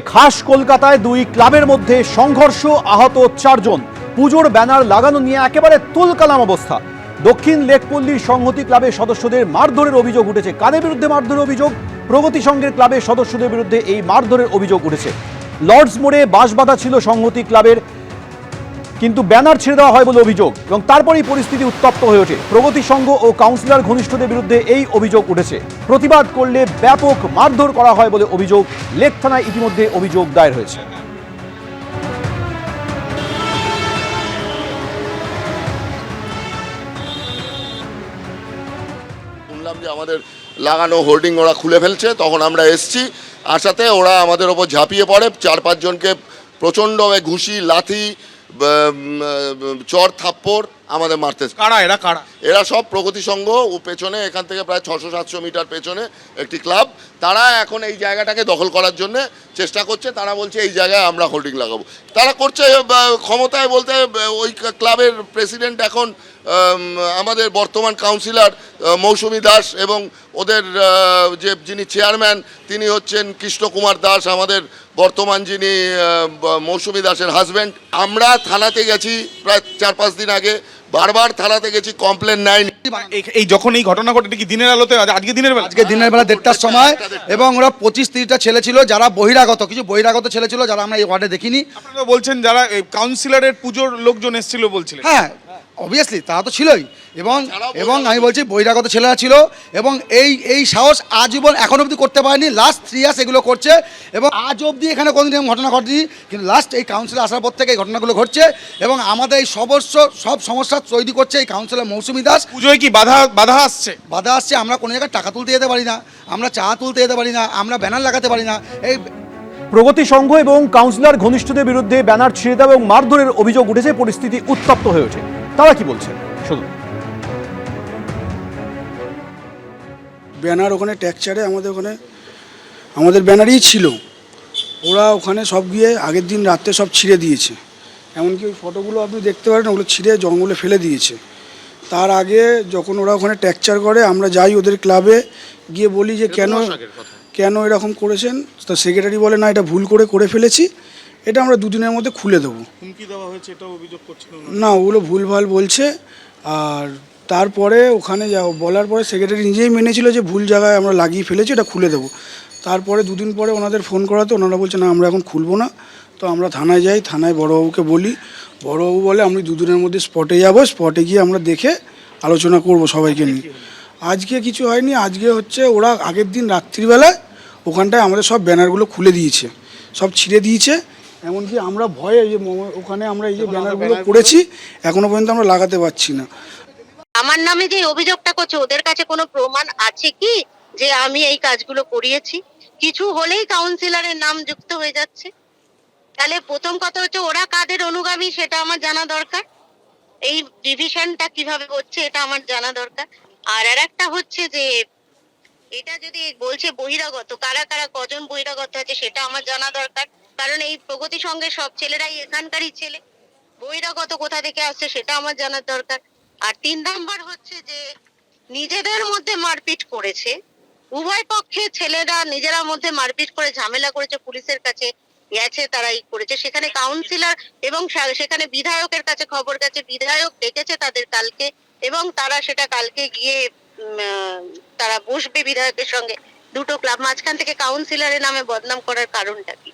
খাস কলকাতায় দুই ক্লাবের মধ্যে সংঘর্ষ আহত চারজন। পুজোর ব্যানার লাগানো নিয়ে একেবারে তুলকালাম অবস্থা। দক্ষিণ লেকপল্লির সংহতি ক্লাবের সদস্যদের মারধরের অভিযোগ উঠেছে। কাদের বিরুদ্ধে মারধরের অভিযোগ? প্রগতি সংঘের ক্লাবের সদস্যদের বিরুদ্ধে এই মারধরের অভিযোগ উঠেছে। লর্ডস মোড়ে বাঁশবাধা ছিল সংহতি ক্লাবের কিন্তু ব্যানার ছেড়ে দেওয়া হয় বলে অভিযোগ এবং তারপরেই পরিস্থিতি উত্তপ্ত হয়ে ওঠে। প্রগতি সংঘ ও কাউন্সিলর ঘনিষ্ঠদের বিরুদ্ধে এই অভিযোগ উঠেছে। প্রতিবাদ করলে ব্যাপক মারধর করা হয় বলে অভিযোগ লেক থানায় ইতিমধ্যে অভিযোগ দায়ের হয়েছে। শুনলাম যে আমাদের লাগানো হোর্ডিং ওরা খুলে ফেলছে, তখন আমরা এসছি, আসাতে ওরা আমাদের ওপর ঝাঁপিয়ে পড়ে। চার পাঁচজনকে প্রচণ্ড ঘুষি, লাথি চর থাপ্পড় আমাদের মারতে কারা এরা কারা? এরা সব প্রগতি সংঘ ও পেছনে এখান থেকে প্রায় ছশো সাতশো মিটার পেছনে একটি ক্লাব। তারা এখন এই জায়গাটাকে দখল করার জন্য চেষ্টা করছে। তারা বলছে এই জায়গায় আমরা হোল্ডিং লাগাবো। তারা করছে ক্ষমতায় বলতে ওই ক্লাবের প্রেসিডেন্ট এখন আমাদের বর্তমান কাউন্সিলর মৌসুমী দাস এবং ওদের যে যিনি চেয়ারম্যান তিনি হচ্ছেন কৃষ্ণকুমার দাস আমাদের বর্তমান যিনি মৌসুমী দাসের হাজব্যান্ড আমরা থানাতে গেছি প্রায় চার পাঁচ দিন আগে বারবার থানাতে গেছি কমপ্লেন নেয়নি। এই- এই যখন এই ঘটনা ঘটে কি দিনের আলোতে? আজকে দিনের বেলা? আজকে দিনের বেলা দেড়টার সময় এবং ওরা পঁচিশ তিরিশটা ছেলে ছিল যারা বহিরাগত কিছু বহিরাগত ছেলে ছিল যারা আমরা এই ওয়ার্ডে দেখিনি। আপনারা বলছেন যারা কাউন্সিলরের পুজোর লোকজন এসেছিল বলছিলেন। হ্যাঁ অবভিয়াসলি তারা তো ছিলই। এবং এবং আমি বলছি বহিরাগত ছেলেরা ছিল এবং এই এই সাহস আজীবন এখন অবধি করতে পারেনি। লাস্ট থ্রি ইয়ার্স এগুলো করছে এবং আজ অবধি এখানে কোনোদিন এরকম ঘটনা ঘটেনি। কিন্তু লাস্ট এই কাউন্সিলে আসার পর থেকে এই ঘটনাগুলো ঘটছে এবং আমাদের এই সবস্ব সব সমস্যা তৈরি করছে এই কাউন্সিলর মৌসুমী দাস। পুজোয় কি বাধা বাধা আসছে? বাধা আসছে আমরা কোনো জায়গায় টাকা তুলতে যেতে পারি না আমরা চা তুলতে যেতে পারি না আমরা ব্যানার লাগাতে পারি না। এই প্রগতি সংঘ এবং কাউন্সিলর ঘনিষ্ঠদের বিরুদ্ধে ব্যানার ছিঁড়ে দেওয়া এবং মারধরের অভিযোগ উঠেছে পরিস্থিতি উত্তপ্ত হয়ে ওঠে। তারা কি বলছেন? শুনুন। ব্যানার ওখানে ট্যাকচারে আমাদের ওখানে আমাদের ব্যানারই ছিল। ওরা ওখানে সব গিয়ে আগের দিন রাত্রে সব ছিঁড়ে দিয়েছে। এমনকি ওই ফটোগুলো আপনি দেখতে পারেন ওগুলো ছিঁড়ে জঙ্গলে ফেলে দিয়েছে। তার আগে যখন ওরা ওখানে ট্যাকচার করে আমরা যাই ওদের ক্লাবে গিয়ে বলি যে কেন কেন এরকম করেছেন? তো সেক্রেটারি বলে না এটা ভুল করে করে ফেলেছি। এটা আমরা দুদিনের মধ্যে খুলে দেবো। হুমকি দেওয়া হয়েছে এটা অভিযোগ করছিল না ওগুলো ভুলভাল বলছে। আর তারপরে ওখানে যা বলার পরে সেক্রেটারি নিজেই মেনেছিল যে ভুল জায়গায় আমরা লাগিয়ে ফেলেছি এটা খুলে দেবো। তারপরে দুদিন পরে ওনাদের ফোন করাতে ওনারা বলছে না আমরা এখন খুলবো না। তো আমরা থানায় যাই থানায় বড়োবাবুকে বলি। বড়োবাবু বলে আমি দুদিনের মধ্যে স্পটে যাব স্পটে গিয়ে আমরা দেখে আলোচনা করব সবাইকে নিয়ে। আজকে কিছু হয়নি আজকে হচ্ছে ওরা আগের দিন রাত্রিবেলায় ওখানটায় আমাদের সব ব্যানারগুলো খুলে দিয়েছে। সব ছিঁড়ে দিয়েছে। এমনকি আমরা ভয়ে এই যে মম- ওখানে আমরা এই যে ব্যানারগুলো করেছি এখনও পর্যন্ত আমরা লাগাতে পারছি না। আমার নামে যে অভিযোগটা করছে ওদের কাছে কোনো প্রমাণ আছে কি যে আমি এই কাজগুলো করিয়েছি? কিছু হলেই কাউন্সিলরের নাম যুক্ত হয়ে যাচ্ছে। তাহলে প্রথম কথা হচ্ছে ওরা কাদের অনুগামী সেটা আমার জানা দরকার। এই ডিভিশনটা কীভাবে হচ্ছে এটা আমার জানা দরকার। আর আর একটা হচ্ছে যে এটা যদি বলছে বহিরাগত, কারা কারা কজন বহিরাগত আছে সেটা আমার জানা দরকার। কারণ এই প্রগতি সঙ্গে সব ছেলেরাই এখানকারই ছেলে। বহিরাগত কোথা থেকে আসছে সেটা আমার জানার দরকার। আর তিন নাম্বার হচ্ছে যে, নিজেদের মধ্যে মারপিট করেছে। উভয় পক্ষে ছেলেরা নিজেরা মধ্যে মারপিট করে ঝামেলা করেছে, পুলিশের কাছে গেছে, তারা করেছে। সেখানে কাউন্সিলর এবং সেখানে বিধায়কের কাছে খবর গেছে, বিধায়ক ডেকেছে তাদের কালকে এবং তারা সেটা কালকে গিয়ে তারা বসবে বিধায়কের সঙ্গে। দুটো ক্লাব মাঝখান থেকে কাউন্সিলরের নামে বদনাম করার কারণটা কি?